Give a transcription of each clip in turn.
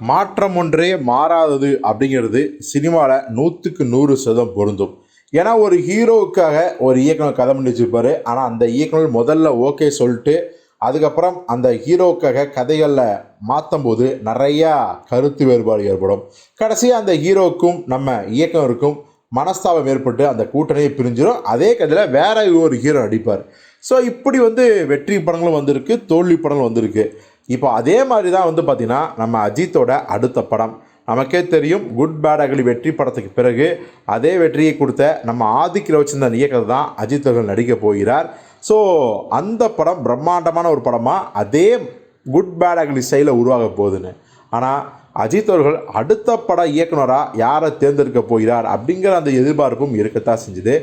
மாற்றம் ஒன்றே மாறாதது அப்படிங்கிறது சினிமாவில் நூற்றுக்கு நூறு சதம் பொருந்தும். ஏன்னா ஒரு ஹீரோவுக்காக ஒரு இயக்குனர் கதை பண்ணி வச்சுருப்பாரு ஆனால் அந்த இயக்குனர் முதல்ல ஓகே சொல்லிட்டு அதுக்கப்புறம் அந்த ஹீரோவுக்காக கதைகளில் மாற்றும் போது நிறையா கருத்து வேறுபாடு ஏற்படும். கடைசியாக அந்த ஹீரோவுக்கும் நம்ம இயக்குனருக்கும் மனஸ்தாபம் ஏற்பட்டு அந்த கூட்டணியை பிரிஞ்சிடும் அதே கதையில் வேற ஒரு ஹீரோ நடிப்பார். ஸோ இப்படி வந்து வெற்றி படங்களும் வந்திருக்கு தோல்வி படங்களும் வந்திருக்கு. இப்போ அதே மாதிரி தான் வந்து பார்த்திங்கன்னா நம்ம அஜித்தோட அடுத்த படம். நமக்கே தெரியும் குட் பேட் அகலி வெற்றி படத்துக்கு பிறகு அதே வெற்றியை கொடுத்த நம்ம ஆதிக் ரவிச்சந்திரன் இயக்கத்தை தான் அஜித் அவர்கள் நடிக்க போகிறார். ஸோ அந்த படம் பிரம்மாண்டமான ஒரு படமாக அதே குட் பேட் அகலி ஸ்டைலில் உருவாக போகுதுன்னு. ஆனால் அஜித் அவர்கள் அடுத்த பட இயக்குனராக யாரை தேர்ந்தெடுக்க போகிறார் அப்படிங்கிற அந்த எதிர்பார்ப்பும் இருக்கத்தான் செஞ்சுது.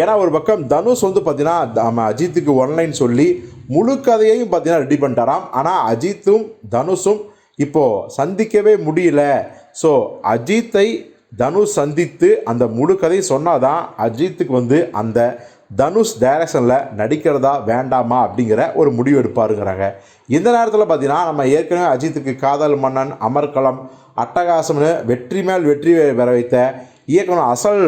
ஏன்னா ஒரு பக்கம் தனுஷ் வந்து பார்த்தீங்கன்னா நம்ம அஜித்துக்கு ஒன்லைன் சொல்லி முழு கதையையும் பார்த்தீங்கன்னா ரெடி பண்ணிட்டாராம். ஆனால் அஜித்தும் தனுஷும் இப்போது சந்திக்கவே முடியல. ஸோ அஜித்தை தனுஷ் சந்தித்து அந்த முழு கதையும் சொன்னாதான் அஜித்துக்கு வந்து அந்த தனுஷ் டைரக்ஷனில் நடிக்கிறதா வேண்டாமா அப்படிங்கிற ஒரு முடிவு எடுப்பாருங்கிறாங்க. இந்த நேரத்தில் பார்த்தீங்கன்னா நம்ம ஏற்கனவே அஜித்துக்கு காதல் மன்னன் அமர்கலம் அட்டகாசம்னு வெற்றி மேல் வெற்றி பெற வைத்த இயக்குனர் அசல்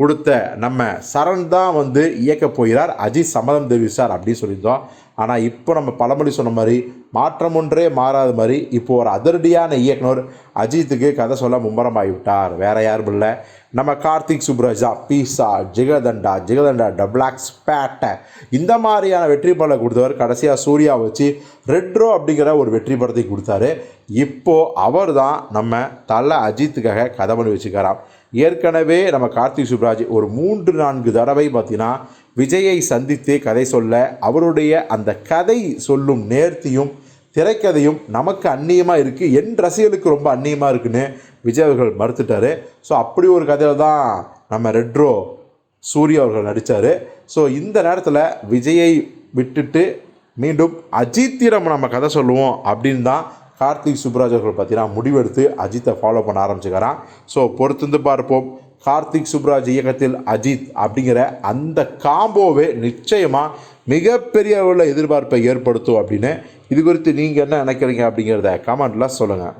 கொடுத்த நம்ம சரண் தான் வந்து இயக்க போகிறார். அஜித் சம்மதம் தெரிவித்தார் அப்படின்னு சொல்லியிருந்தோம். ஆனால் இப்போ நம்ம பழமொழி சொன்ன மாதிரி மாற்றம் ஒன்றே மாறாத மாதிரி இப்போ ஒரு அதிரடியான இயக்குனர் அஜித்துக்கு கதை சொல்ல மும்பரமாகிவிட்டார் வேற யாரும் இல்லை. நம்ம கார்த்திக் சுப்ராஜா பீஸா ஜிகதண்டா ஜிகதண்டா டபிளாக் ஸ்பேட்டை இந்த மாதிரியான வெற்றி படங்களை கொடுத்தவர் கடைசியாக சூர்யா வச்சு ரெட்ரோ அப்படிங்கிற ஒரு வெற்றி படத்தை கொடுத்தாரு. இப்போது அவர் தான் நம்ம தலை அஜித்துக்காக கதை பண்ணி வச்சுக்கிறார் ஏற்கனவே நம்ம கார்த்திக் சுப்ராஜ் ஒரு மூன்று நான்கு தடவை பார்த்தீங்கன்னா விஜயை சந்தித்து கதை சொல்ல அவருடைய அந்த கதை சொல்லும் நேர்த்தியும் திரைக்கதையும் நமக்கு அந்நியமாக இருக்குது என் ரசிகர்களுக்கு ரொம்ப அந்நியமாக இருக்குன்னு விஜய் அவர்கள் மறுத்துட்டாரு. ஸோ அப்படி ஒரு கதையில் தான் நம்ம ரெட்ரோ சூர்யா அவர்கள் நடித்தார் ஸோ இந்த நேரத்தில் விஜயை விட்டுட்டு மீண்டும் அஜித்திடம் நம்ம கதை சொல்லுவோம் அப்படின்னு தான் கார்த்திக் சுப்ராஜ் அவர்கள் பார்த்தீங்கன்னா முடிவெடுத்து அஜித்தை ஃபாலோ பண்ண ஆரம்பிச்சுக்கிறான் ஸோ பொறுத்திருந்து பார்ப்போம். கார்த்திக் சுப்ராஜ் இயக்கத்தில் அஜித் அப்படிங்கிற அந்த காம்போவே நிச்சயமாக மிகப்பெரிய அளவில் எதிர்பார்ப்பை ஏற்படுத்தும் அப்படின்னு. இது குறித்து நீங்கள் என்ன நினைக்கிறீங்க அப்படிங்கிறத கமெண்ட்டில் சொல்லுங்கள்